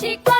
she goes.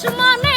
দুশ্মনে